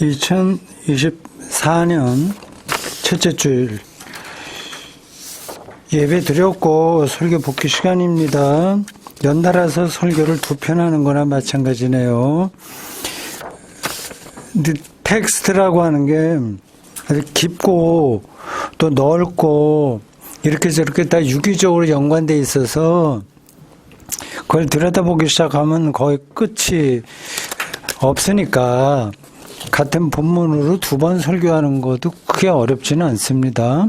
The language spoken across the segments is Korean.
2024년 첫째 주일 예배 드렸고 설교 복귀 시간입니다. 연달아서 설교를 두 편 하는 거나 마찬가지네요. 텍스트라고 하는 게 깊고 또 넓고 이렇게 저렇게 다 유기적으로 연관돼 있어서 그걸 들여다보기 시작하면 거의 끝이 없으니까 같은 본문으로 두 번 설교하는 것도 크게 어렵지는 않습니다.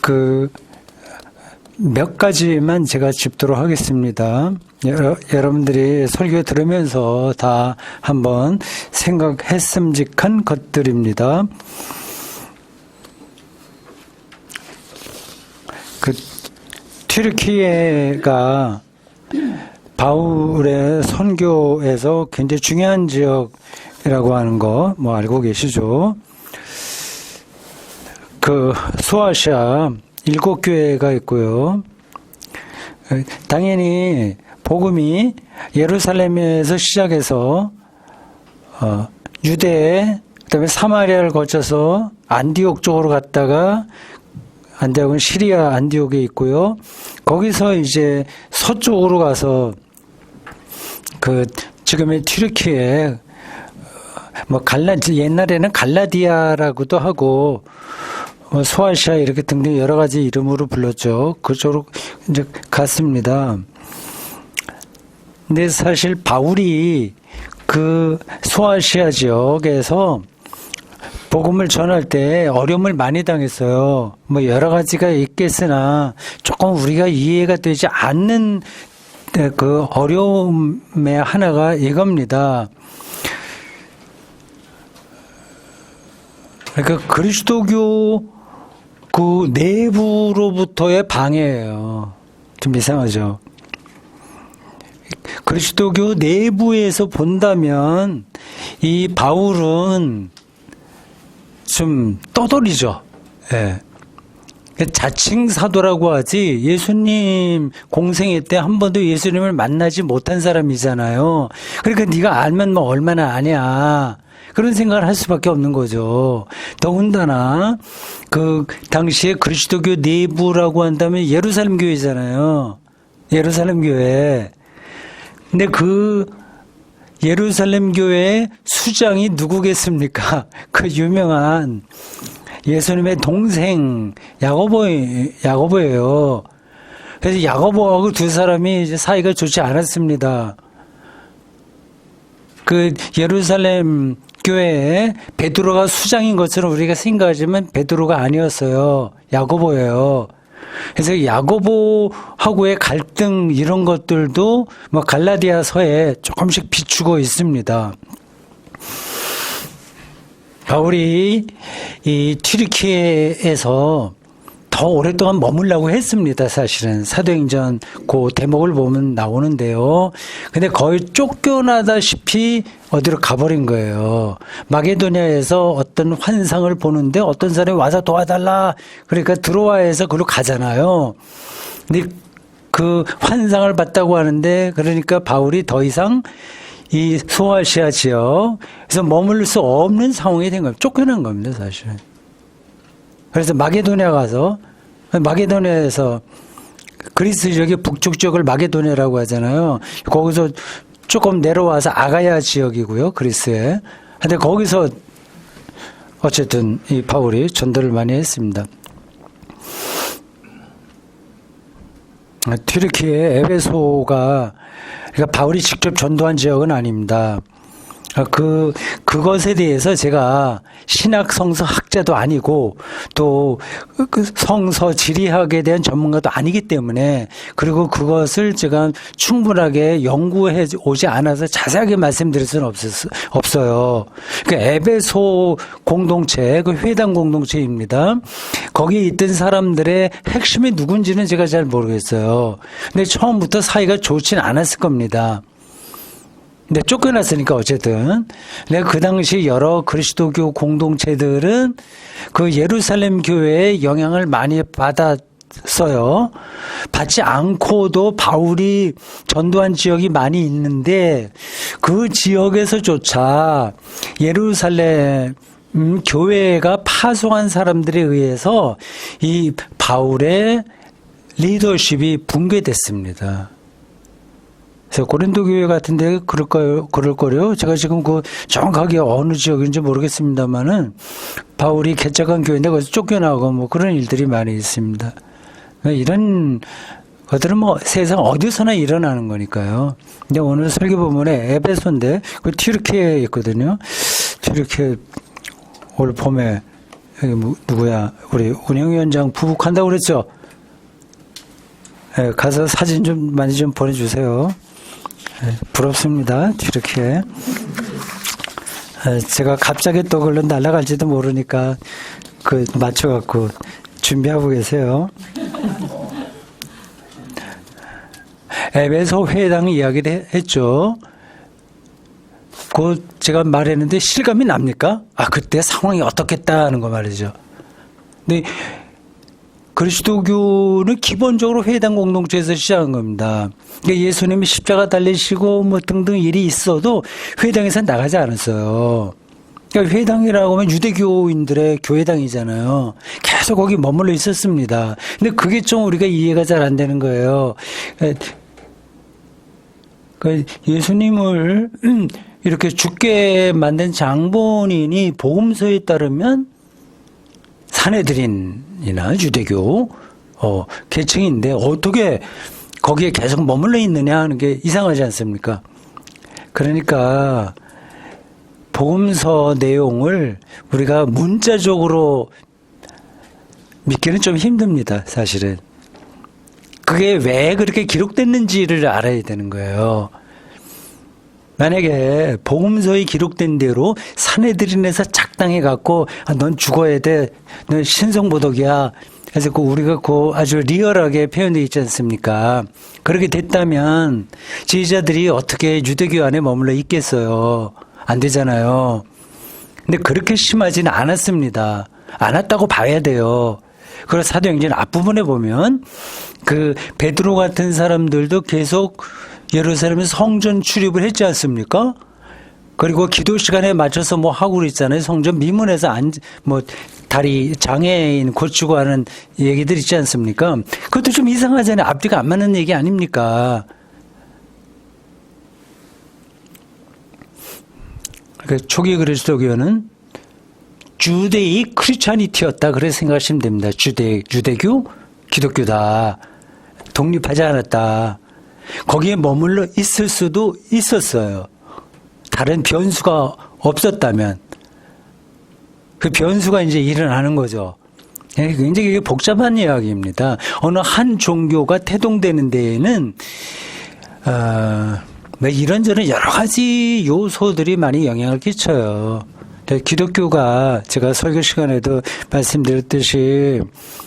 그 몇 가지만 제가 짚도록 하겠습니다. 여러, 여러분들이 설교 들으면서 다 한번 생각했음직한 것들입니다. 그 튀르키예가 바울의 선교에서 굉장히 중요한 지역이라고 하는 거 뭐 알고 계시죠? 그 소아시아 일곱 교회가 있고요. 당연히 복음이 예루살렘에서 시작해서 어, 유대 그다음에 사마리아를 거쳐서 안디옥 쪽으로 갔다가 안디옥은 시리아 안디옥에 있고요. 거기서 이제 서쪽으로 가서 그 지금의 튀르키에 뭐 갈라 옛날에는 갈라디아라고도 하고 뭐 소아시아 이렇게 등등 여러 가지 이름으로 불렀죠. 그쪽으로 이제 갔습니다. 근데 사실 바울이 그 소아시아 지역에서 복음을 전할 때 어려움을 많이 당했어요. 뭐 여러 가지가 있겠으나 조금 우리가 이해가 되지 않는 그 어려움의 하나가 이겁니다. 그러니까 그리스도교 그 내부로부터의 방해예요. 좀 이상하죠. 그리스도교 내부에서 본다면 이 바울은 좀 떠돌이죠. 예. 자칭 사도라고 하지 예수님 공생애 때 한 번도 예수님을 만나지 못한 사람이잖아요. 그러니까 네가 알면 뭐 얼마나 아냐. 그런 생각을 할 수밖에 없는 거죠. 더군다나 그 당시에 그리스도교 내부라고 한다면 예루살렘 교회잖아요. 예루살렘 교회. 근데 그 예루살렘 교회의 수장이 누구겠습니까? 그 유명한 예수님의 동생 야고보 야고보예요. 그래서 야고보하고 두 사람이 이제 사이가 좋지 않았습니다. 그 예루살렘 교회에 베드로가 수장인 것처럼 우리가 생각하지만 베드로가 아니었어요. 야고보예요. 그래서 야고보하고의 갈등 이런 것들도 뭐 갈라디아서에 조금씩 비추고 있습니다. 바울이 이 튀르키에서 더 오랫동안 머물라고 했습니다. 사실은 사도행전 그 대목을 보면 나오는데요. 근데 거의 쫓겨나다시피 어디로 가버린 거예요. 마게도니아에서 어떤 환상을 보는데 어떤 사람이 와서 도와달라. 그러니까 들어와 해서 그로 가잖아요. 근데 그 환상을 봤다고 하는데 그러니까 바울이 더 이상 이 소아시아 지역 에서 머물 수 없는 상황이 된 겁니다. 쫓겨난 겁니다, 사실은. 그래서 마게도니아 가서 마게도니아에서 그리스 지역의 북쪽 지역을 마게도니아라고 하잖아요. 거기서 조금 내려와서 아가야 지역이고요, 그리스에. 근데 거기서 어쨌든 이 바울이 전도를 많이 했습니다. 튀르키의 에베소가 그러니까 바울이 직접 전도한 지역은 아닙니다. 그 그것에 대해서 제가 신학 성서 학자도 아니고 또 그 성서 지리학에 대한 전문가도 아니기 때문에 그리고 그것을 제가 충분하게 연구해 오지 않아서 자세하게 말씀드릴 수는 없었, 없어요. 그 에베소 공동체, 그 회당 공동체입니다. 거기에 있던 사람들의 핵심이 누군지는 제가 잘 모르겠어요. 근데 처음부터 사이가 좋지는 않았을 겁니다. 근데 쫓겨났으니까 어쨌든 내가 그 당시 여러 그리스도교 공동체들은 그 예루살렘 교회의 영향을 많이 받았 받았어요. 받지 않고도 바울이 전도한 지역이 많이 있는데 그 지역에서조차 예루살렘 음, 교회가 파송한 사람들에 의해서 이 바울의 리더십이 붕괴됐습니다. 그래서 고린도 교회 같은데 그럴까요? 그럴 거요. 제가 지금 그 정확하게 어느 지역인지 모르겠습니다만은 바울이 개척한 교회인데 거기서 쫓겨나고 뭐 그런 일들이 많이 있습니다. 그러니까 이런 것들은 뭐 세상 어디서나 일어나는 거니까요. 근데 오늘 설교 본문에 에베소인데 그 튀르키에 있거든요. 튀르키에 올 봄에 여기 뭐- 누구야? 우리 운영위원장 부부 간다고 그랬죠? 예, 가서 사진 좀 많이 좀 보내주세요. 예, 부럽습니다. 이렇게. 예, 제가 갑자기 또 그걸로 날아갈지도 모르니까 그 맞춰갖고 준비하고 계세요. 에베소 회당 이야기를 해- 했죠. 그 제가 말했는데 실감이 납니까? 아 그때 상황이 어떻겠다는 거 말이죠. 근데 그리스도교는 기본적으로 회당 공동체에서 시작한 겁니다. 그러니까 예수님이 십자가 달리시고 뭐 등등 일이 있어도 회당에서 나가지 않았어요. 그러니까 회당이라고 하면 유대교인들의 교회당이잖아요. 계속 거기 머물러 있었습니다. 근데 그게 좀 우리가 이해가 잘 안 되는 거예요. 그 예수님을 이렇게 죽게 만든 장본인이 복음서에 따르면 사내들인 이나 유대교 어, 계층인데 어떻게 거기에 계속 머물러 있느냐 하는 게 이상하지 않습니까? 그러니까 복음서 내용을 우리가 문자적으로 믿기는 좀 힘듭니다, 사실은. 그게 왜 그렇게 기록됐는지를 알아야 되는 거예요. 만약에 복음서에 기록된 대로 사내들인에서 작당해 갖고 아, 넌 죽어야 돼, 넌 신성보덕이야. 그래서 그 우리가 그 아주 리얼하게 표현되어 있지 않습니까? 그렇게 됐다면 지휘자들이 어떻게 유대교 안에 머물러 있겠어요? 안 되잖아요. 근데 그렇게 심하지는 않았습니다. 않았다고 봐야 돼요. 그래서 사도행전 앞부분에 보면 그 베드로 같은 사람들도 계속 예루살렘에 성전 출입을 했지 않습니까? 그리고 기도 시간에 맞춰서 뭐 하고 그랬잖아요. 성전 미문에서 안, 뭐, 다리, 장애인 고치고 하는 얘기들 있지 않습니까? 그것도 좀 이상하잖아요. 앞뒤가 안 맞는 얘기 아닙니까? 그 초기 그리스도교는 주대이 크리스찬이티였다. 그렇게 생각하시면 됩니다. 주대, 유대교, 기독교다. 독립하지 않았다. 거기에 머물러 있을 수도 있었어요. 다른 변수가 없었다면. 그 변수가 이제 일어나는 거죠. 예, 굉장히 복잡한 이야기입니다. 어느 한 종교가 태동되는 데에는, 어, 뭐 이런저런 여러 가지 요소들이 많이 영향을 끼쳐요. 근데 기독교가 제가 설교 시간에도 말씀드렸듯이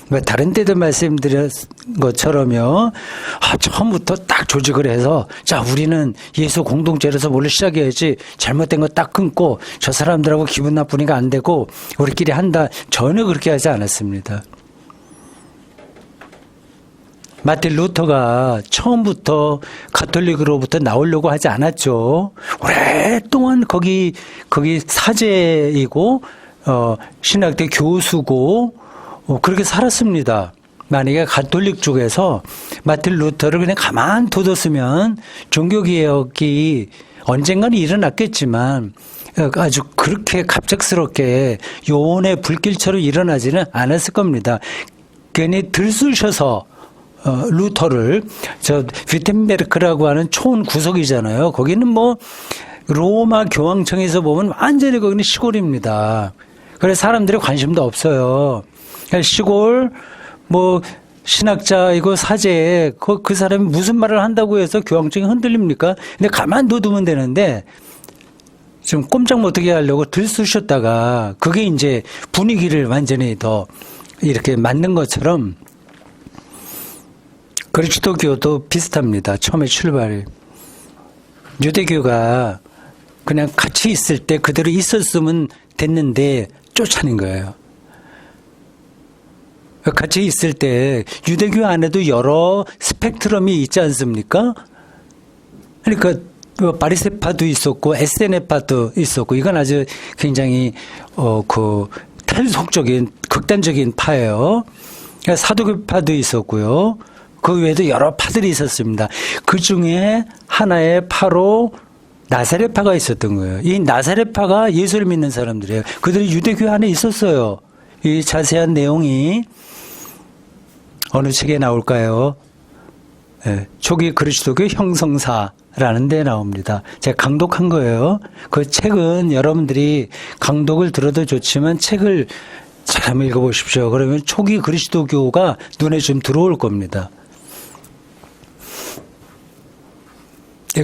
뭐 다른 때도 말씀드린 것처럼요. 아, 처음부터 딱 조직을 해서 자 우리는 예수 공동체로서 원래 시작해야지 잘못된 거 딱 끊고 저 사람들하고 기분 나쁘니까 안 되고 우리끼리 한다 전혀 그렇게 하지 않았습니다. 마틴 루터가 처음부터 가톨릭으로부터 나오려고 하지 않았죠. 오랫동안 거기 거기 사제이고 어 신학대 교수고 어, 그렇게 살았습니다. 만약에 가톨릭 쪽에서 마틴 루터를 그냥 가만 둬뒀으면 종교개혁이 언젠가는 일어났겠지만 어, 아주 그렇게 갑작스럽게 요원의 불길처럼 일어나지는 않았을 겁니다. 괜히 들쑤셔서 어, 루터를 저 위텐베르크라고 하는 초원 구석이잖아요. 거기는 뭐 로마 교황청에서 보면 완전히 거기는 시골입니다. 그래서 사람들이 관심도 없어요. 그냥 시골 뭐 신학자이고 사제 그, 그 사람이 무슨 말을 한다고 해서 교황청이 흔들립니까? 근데 가만 둬두면 되는데 좀 꼼짝 못하게 하려고 들쑤셨다가 그게 이제 분위기를 완전히 더 이렇게 만든 것처럼 그리스도교도 비슷합니다. 처음에 출발이. 유대교가 그냥 같이 있을 때 그대로 있었으면 됐는데 쫓아낸 거예요. 같이 있을 때 유대교 안에도 여러 스펙트럼이 있지 않습니까? 그러니까 뭐 바리세파도 있었고 에세네파도 있었고 이건 아주 굉장히 어 그 탈속적인 극단적인 파예요. 그러니까 사도교파도 있었고요. 그 외에도 여러 파들이 있었습니다. 그 중에 하나의 파로 나사렛파가 있었던 거예요. 이 나사렛파가 예수를 믿는 사람들이에요. 그들이 유대교 안에 있었어요. 이 자세한 내용이 어느 책에 나올까요? 예, 초기 그리스도교 형성사라는 데 나옵니다. 제가 강독한 거예요. 그 책은 여러분들이 강독을 들어도 좋지만 책을 잘 한번 읽어보십시오. 그러면 초기 그리스도교가 눈에 좀 들어올 겁니다.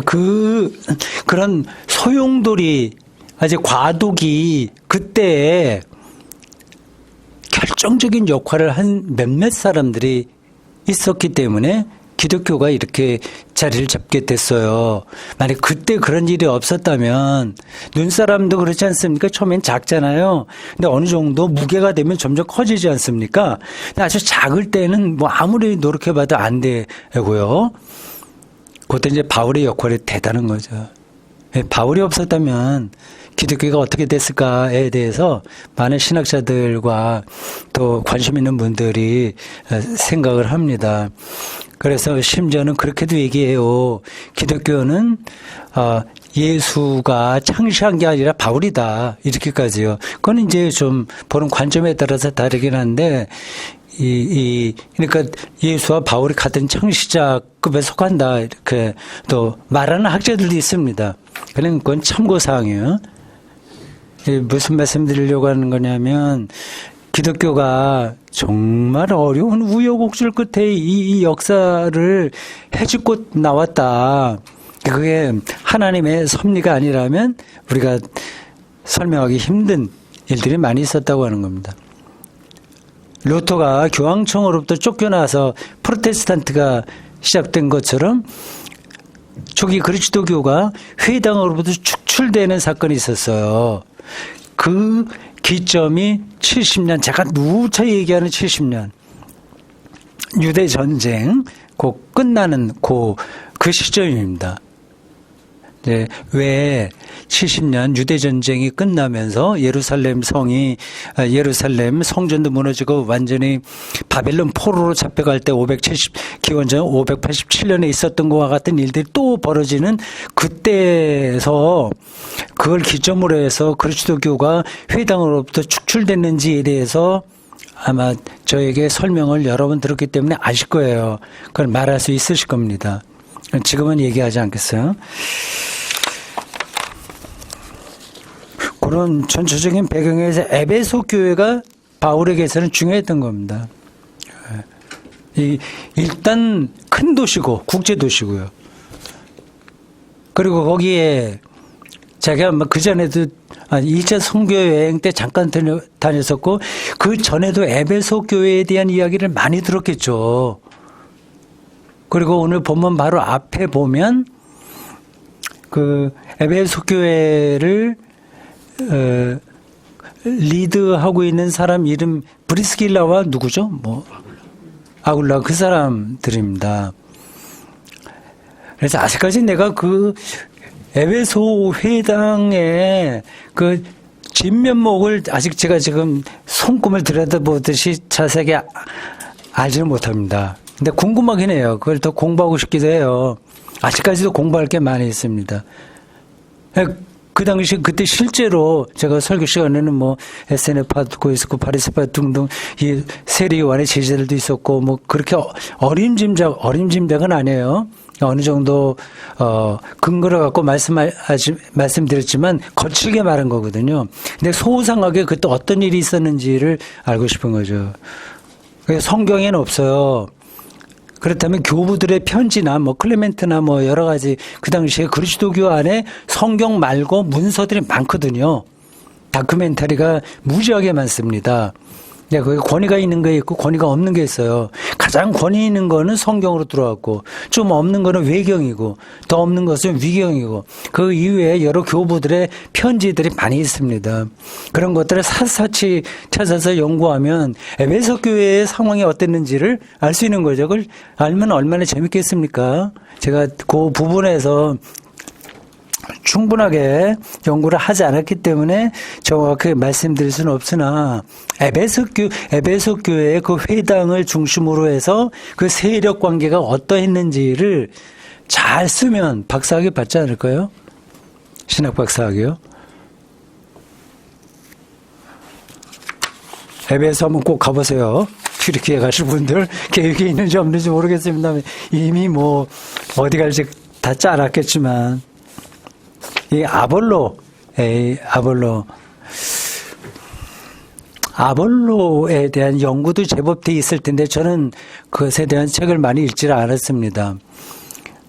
그, 그런 소용돌이, 아직 과도기, 그때 결정적인 역할을 한 몇몇 사람들이 있었기 때문에 기독교가 이렇게 자리를 잡게 됐어요. 만약 그때 그런 일이 없었다면 눈사람도 그렇지 않습니까? 처음엔 작잖아요. 근데 어느 정도 무게가 되면 점점 커지지 않습니까? 근데 아주 작을 때는 뭐 아무리 노력해봐도 안 되고요. 그때 이제 바울의 역할이 대단한 거죠. 예, 바울이 없었다면 기독교가 어떻게 됐을까에 대해서 많은 신학자들과 또 관심 있는 분들이 어, 생각을 합니다. 그래서 심지어는 그렇게도 얘기해요. 기독교는 어, 예수가 창시한 게 아니라 바울이다. 이렇게까지요. 그건 이제 좀 보는 관점에 따라서 다르긴 한데 이, 이, 그러니까 예수와 바울이 같은 창시자급에 속한다. 이렇게 또 말하는 학자들도 있습니다. 그런 건 참고사항이에요. 이 무슨 말씀 드리려고 하는 거냐면, 기독교가 정말 어려운 우여곡절 끝에 이, 이 역사를 해주고 나왔다. 그게 하나님의 섭리가 아니라면 우리가 설명하기 힘든 일들이 많이 있었다고 하는 겁니다. 로토가 교황청으로부터 쫓겨나서 프로테스탄트가 시작된 것처럼 초기 그리스도교가 회당으로부터 축출되는 사건이 있었어요. 그 기점이 70년, 제가 누차 얘기하는 70년. 유대 전쟁, 곧 끝나는 그, 그 시점입니다. 네, 왜 70년 유대 전쟁이 끝나면서 예루살렘 성이 아, 예루살렘 성전도 무너지고 완전히 바벨론 포로로 잡혀갈 때 570 기원전 587년에 있었던 것과 같은 일들이 또 벌어지는 그때에서 그걸 기점으로 해서 그리스도교가 회당으로부터 축출됐는지에 대해서 아마 저에게 설명을 여러 번 들었기 때문에 아실 거예요. 그걸 말할 수 있으실 겁니다. 지금은 얘기하지 않겠어요. 그런 전체적인 배경에서 에베소 교회가 바울에게서는 중요했던 겁니다. 이 일단 큰 도시고 국제 도시고요. 그리고 거기에 제가 그 전에도 1차 선교 여행 때 잠깐 다녔었고 그 전에도 에베소 교회에 대한 이야기를 많이 들었겠죠. 그리고 오늘 본문 바로 앞에 보면 그 에베소 교회를 어, 리드하고 있는 사람 이름 브리스길라와 누구죠? 뭐 아굴라 그 사람들입니다. 그래서 아직까지 내가 그 에베소 회당의 그 진면목을 아직 제가 지금 손금을 들여다보듯이 자세하게 알지는 못합니다. 근데 궁금하긴 해요. 그걸 더 공부하고 싶기도 해요. 아직까지도 공부할 게 많이 있습니다. 그 당시 그때 실제로 제가 설교 시간에는 뭐 SNF파도 있었고 파리스파 등등 이 세리완의 제자들도 있었고 뭐 그렇게 어림짐작 어림짐작은 아니에요. 어느 정도 어 근거를 갖고 말씀하지 말씀드렸지만 거칠게 말한 거거든요. 근데 소상하게 그때 어떤 일이 있었는지를 알고 싶은 거죠. 성경에는 없어요. 그렇다면 교부들의 편지나 뭐 클레멘트나 뭐 여러 가지 그 당시에 그리스도교 안에 성경 말고 문서들이 많거든요. 다큐멘터리가 무지하게 많습니다. 네, 거기 권위가 있는 게 있고 권위가 없는 게 있어요. 가장 권위 있는 거는 성경으로 들어왔고 좀 없는 거는 외경이고 더 없는 것은 위경이고 그 이외에 여러 교부들의 편지들이 많이 있습니다. 그런 것들을 샅샅이 찾아서 연구하면 에베소 교회의 상황이 어땠는지를 알 수 있는 거죠. 그걸 알면 얼마나 재밌겠습니까? 제가 그 부분에서 충분하게 연구를 하지 않았기 때문에 정확하게 말씀드릴 수는 없으나 에베소 교 에베소 교회의 그 회당을 중심으로 해서 그 세력 관계가 어떠했는지를 잘 쓰면 박사학위 받지 않을까요? 신학 박사학위요? 에베소 한번 꼭 가보세요. 튀르키예 가실 분들 계획이 있는지 없는지 모르겠습니다. 이미 뭐 어디 갈지 다 짜놨겠지만 이 아볼로, 에이, 아볼로. 아볼로에 대한 연구도 제법 돼 있을 텐데 저는 그것에 대한 책을 많이 읽지를 않았습니다.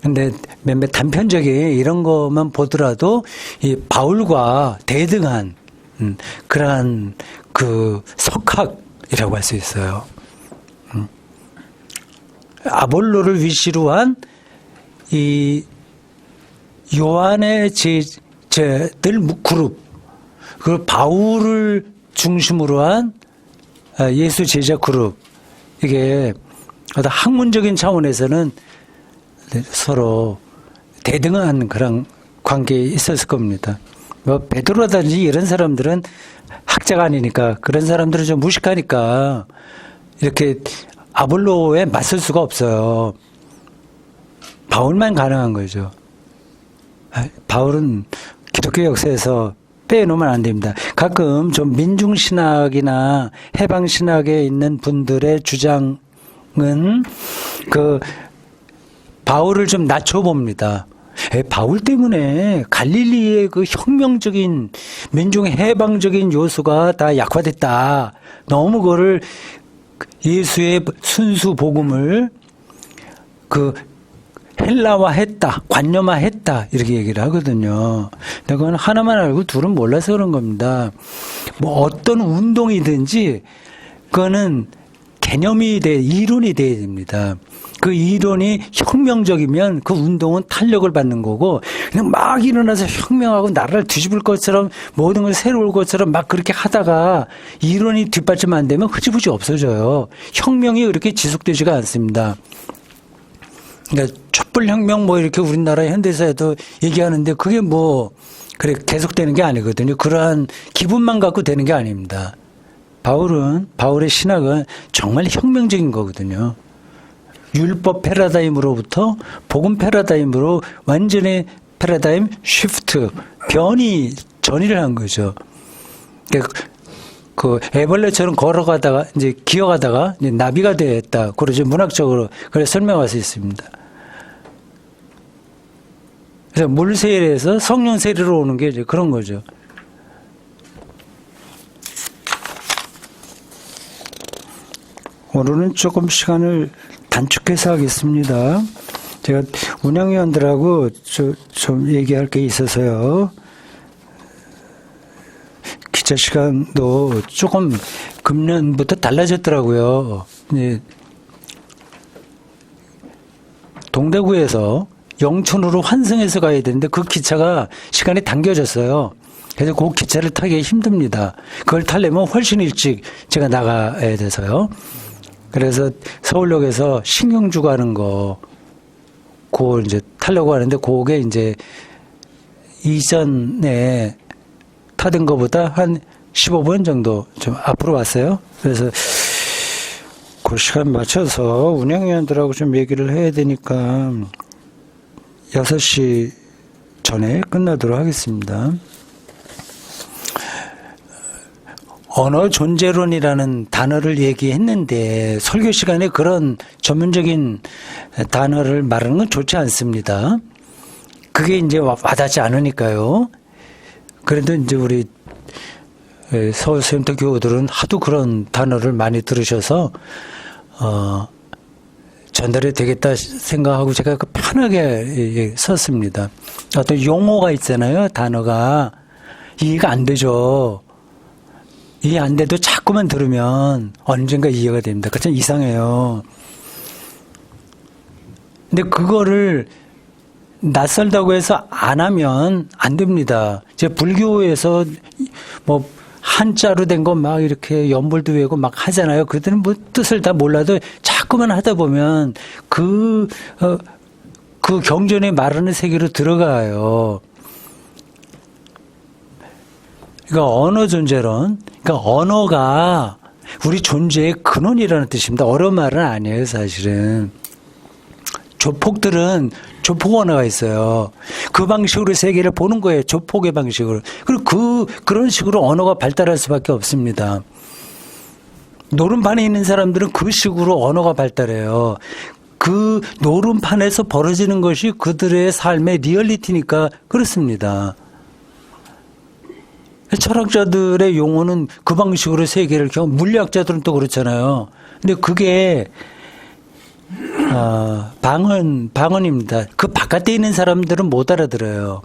근데 몇몇 단편적인 이런 것만 보더라도 이 바울과 대등한 음, 그러한 그 석학이라고 할 수 있어요. 음. 아볼로를 위시로 한 이 요한의 제, 제들 그룹, 그 바울을 중심으로 한 아, 예수 제자 그룹, 이게 어떤 학문적인 차원에서는 서로 대등한 그런 관계에 있었을 겁니다. 뭐 베드로라든지 이런 사람들은 학자가 아니니까 그런 사람들은 좀 무식하니까 이렇게 아볼로에 맞설 수가 없어요. 바울만 가능한 거죠. 아, 바울은 기독교 역사에서 빼놓으면 안 됩니다. 가끔 좀 민중신학이나 해방신학에 있는 분들의 주장은 그 바울을 좀 낮춰봅니다. 에, 바울 때문에 갈릴리의 그 혁명적인 민중 해방적인 요소가 다 약화됐다. 너무 그거를 예수의 순수 복음을 그 헬라화했다, 관념화했다 이렇게 얘기를 하거든요. 근데 그건 하나만 알고 둘은 몰라서 그런 겁니다. 뭐 어떤 운동이든지 그거는 개념이 돼 이론이 돼야 됩니다. 그 이론이 혁명적이면 그 운동은 탄력을 받는 거고 그냥 막 일어나서 혁명하고 나라를 뒤집을 것처럼 모든 걸 새로울 것처럼 막 그렇게 하다가 이론이 뒷받침 안 되면 흐지부지 없어져요. 혁명이 그렇게 지속되지가 않습니다. 그러니까 촛불혁명 뭐 이렇게 우리나라 현대사에도 얘기하는데 그게 뭐 그래 계속되는 게 아니거든요. 그러한 기분만 갖고 되는 게 아닙니다. 바울은 바울의 신학은 정말 혁명적인 거거든요. 율법 패러다임으로부터 복음 패러다임으로 완전히 패러다임 쉬프트 변이 전이를 한 거죠. 그러니까 그 애벌레처럼 걸어가다가 이제 기어가다가 이제 나비가 됐다. 그러죠 문학적으로 그래 설명할 수 있습니다. 그래서 물 세례에서 성령 세례로 오는 게 이제 그런 거죠. 오늘은 조금 시간을 단축해서 하겠습니다. 제가 운영위원들하고 저, 좀 얘기할 게 있어서요. 기차 시간도 조금 금년부터 달라졌더라고요. 동대구에서 영천으로 환승해서 가야 되는데 그 기차가 시간이 당겨졌어요. 그래서 그 기차를 타기 힘듭니다. 그걸 타려면 훨씬 일찍 제가 나가야 돼서요. 그래서 서울역에서 신경주 가는 거, 그걸 이제 타려고 하는데 그게 이제 이전에 타던 것보다 한 15분 정도 좀 앞으로 왔어요. 그래서 그 시간 맞춰서 운영위원들하고 좀 얘기를 해야 되니까 6시 전에 끝나도록 하겠습니다. 언어 존재론이라는 단어를 얘기했는데 설교 시간에 그런 전문적인 단어를 말하는 건 좋지 않습니다. 그게 이제 와닿지 않으니까요. 그래도 이제 우리 서울 수염터 교우들은 하도 그런 단어를 많이 들으셔서 어 전달이 되겠다 생각하고 제가 그 편하게 썼습니다. 어떤 용어가 있잖아요. 단어가 이해가 안 되죠. 이해 안 돼도 자꾸만 들으면 언젠가 이해가 됩니다. 그참 이상해요. 근데 그거를 낯설다고 해서 안 하면 안 됩니다. 제 불교에서 뭐 한자로 된 거 막 이렇게 연불도 외고 막 하잖아요. 그들은 뭐 뜻을 다 몰라도 자 꾸만 하다 보면 그, 어, 그 경전에 말하는 세계로 들어가요. 그러니까 언어 존재론, 그러니까 언어가 우리 존재의 근원이라는 뜻입니다. 어려운 말은 아니에요, 사실은. 조폭들은 조폭 언어가 있어요. 그 방식으로 세계를 보는 거예요. 조폭의 방식으로. 그리고 그, 그런 식으로 언어가 발달할 수밖에 없습니다. 노름판에 있는 사람들은 그 식으로 언어가 발달해요. 그 노름판에서 벌어지는 것이 그들의 삶의 리얼리티니까 그렇습니다. 철학자들의 용어는 그 방식으로 세계를 경, 물리학자들은 또 그렇잖아요. 근데 그게 어, 방언, 방언입니다. 그 바깥에 있는 사람들은 못 알아들어요.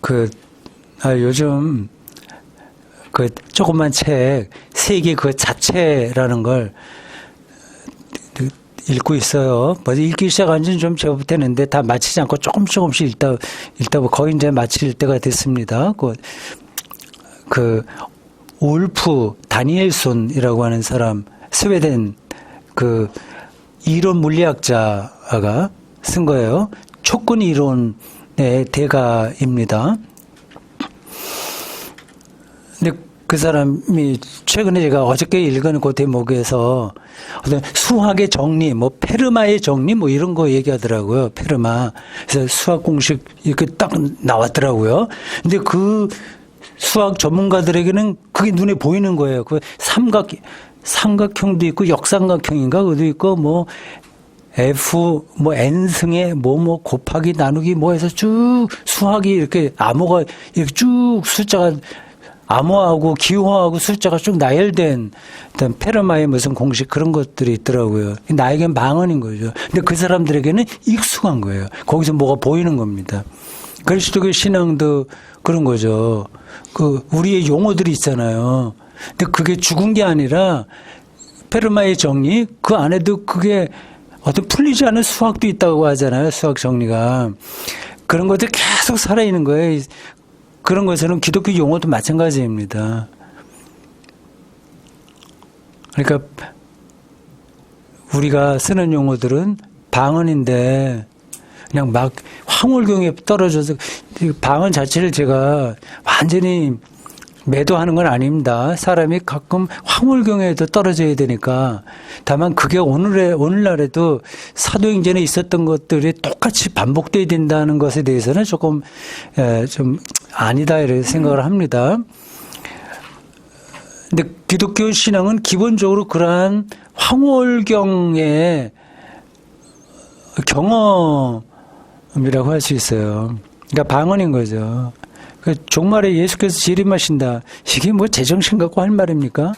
그, 아, 요즘, 그, 조그만 책, 세계 그 자체라는 걸 읽고 있어요. 먼저 읽기 시작한 지는 좀 제법 됐는데 다 마치지 않고 조금 조금씩 읽다, 읽다 보 거의 이제 마칠 때가 됐습니다. 그, 그, 울프 다니엘손이라고 하는 사람, 스웨덴 그 이론 물리학자가 쓴 거예요. 촉근 이론의 대가입니다. 근데 그 사람이 최근에 제가 어저께 읽은 그 대목에서 어떤 수학의 정리, 뭐 페르마의 정리 뭐 이런 거 얘기하더라고요. 페르마. 그래서 수학 공식 이렇게 딱 나왔더라고요. 근데 그 수학 전문가들에게는 그게 눈에 보이는 거예요. 그 삼각 삼각형도 있고 역삼각형인가 그도 있고 뭐 F 뭐 N승의 뭐뭐 곱하기 나누기 뭐 해서 쭉 수학이 이렇게 암호가 이렇게 쭉 숫자가 암호하고 기호하고 숫자가 쭉 나열된 어떤 페르마의 무슨 공식 그런 것들이 있더라고요. 나에겐 방언인 거죠. 근데 그 사람들에게는 익숙한 거예요. 거기서 뭐가 보이는 겁니다. 그리스도교 신앙도 그런 거죠. 그 우리의 용어들이 있잖아요. 근데 그게 죽은 게 아니라 페르마의 정리 그 안에도 그게 어떤 풀리지 않은 수학도 있다고 하잖아요. 수학 정리가 그런 것들 계속 살아 있는 거예요. 그런 것은 기독교 용어도 마찬가지입니다. 그러니까 우리가 쓰는 용어들은 방언인데 그냥 막 황홀경에 떨어져서 방언 자체를 제가 완전히 매도하는 건 아닙니다. 사람이 가끔 황홀경에도 떨어져야 되니까. 다만 그게 오늘의, 오늘날에도 사도행전에 있었던 것들이 똑같이 반복돼야 된다는 것에 대해서는 조금, 에, 좀 아니다, 이렇게 생각을 합니다. 근데 기독교 신앙은 기본적으로 그러한 황홀경의 경험이라고 할 수 있어요. 그러니까 방언인 거죠. 그 종말에 예수께서 재림하신다. 이게 뭐 제정신 갖고 할 말입니까?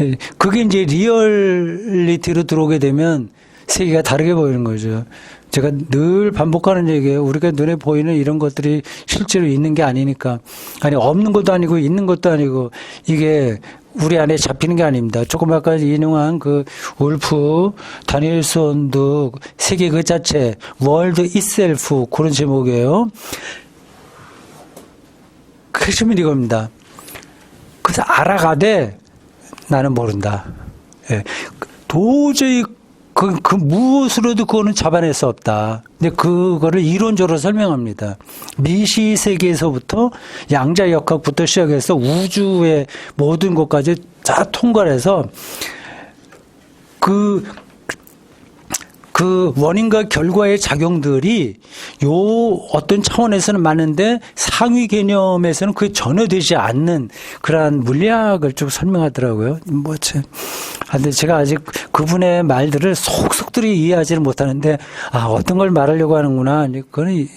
예, 그게 이제 리얼리티로 들어오게 되면 세계가 다르게 보이는 거죠. 제가 늘 반복하는 얘기예요. 우리가 눈에 보이는 이런 것들이 실제로 있는 게 아니니까. 아니, 없는 것도 아니고 있는 것도 아니고 이게 우리 안에 잡히는 게 아닙니다. 조금 아까 인용한 그 울프 다니엘손도 세계 그 자체 월드 이셀프 그런 제목이에요. 핵심은 이겁니다. 그래서 알아가되 나는 모른다. 예. 도저히 그, 그 무엇으로도 그거는 잡아낼 수 없다. 근데 그거를 이론적으로 설명합니다. 미시 세계에서부터 양자 역학부터 시작해서 우주의 모든 것까지 다 통과해서 그, 그 원인과 결과의 작용들이 요 어떤 차원에서는 많은데 상위 개념에서는 그게 전혀 되지 않는 그러한 물리학을 쭉 설명하더라고요. 뭐, 참. 아, 근데 제가 아직 그분의 말들을 속속들이 이해하지는 못하는데, 아, 어떤 걸 말하려고 하는구나. 그거는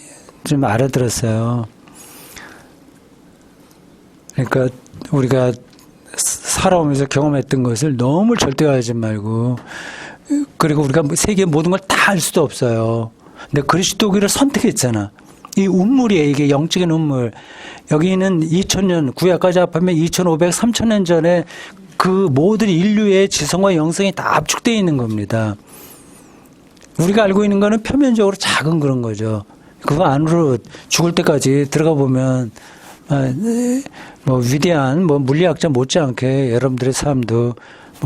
좀 알아들었어요. 그러니까 우리가 살아오면서 경험했던 것을 너무 절대화하지 말고, 그리고 우리가 세계 모든 걸 다 알 수도 없어요. 근데 그리스도교를 선택했잖아. 이 운물이에요. 이게 영적인 운물. 여기는 2000년, 구약까지 합하면 2500, 3000년 전에 그 모든 인류의 지성과 영성이 다 압축되어 있는 겁니다. 우리가 알고 있는 거는 표면적으로 작은 그런 거죠. 그거 안으로 죽을 때까지 들어가 보면 아, 네, 뭐 위대한 뭐 물리학자 못지않게 여러분들의 삶도 뭐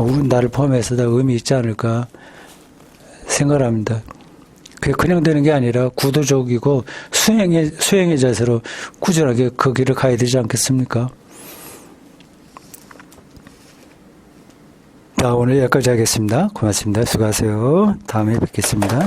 우리 나를 포함해서 다 의미 있지 않을까 생각합니다. 그게 그냥 되는 게 아니라 구도적이고 수행의 수행의 자세로 꾸준하게 그 길을 가야 되지 않겠습니까? 자, 오늘 여기까지 하겠습니다. 고맙습니다. 수고하세요. 다음에 뵙겠습니다.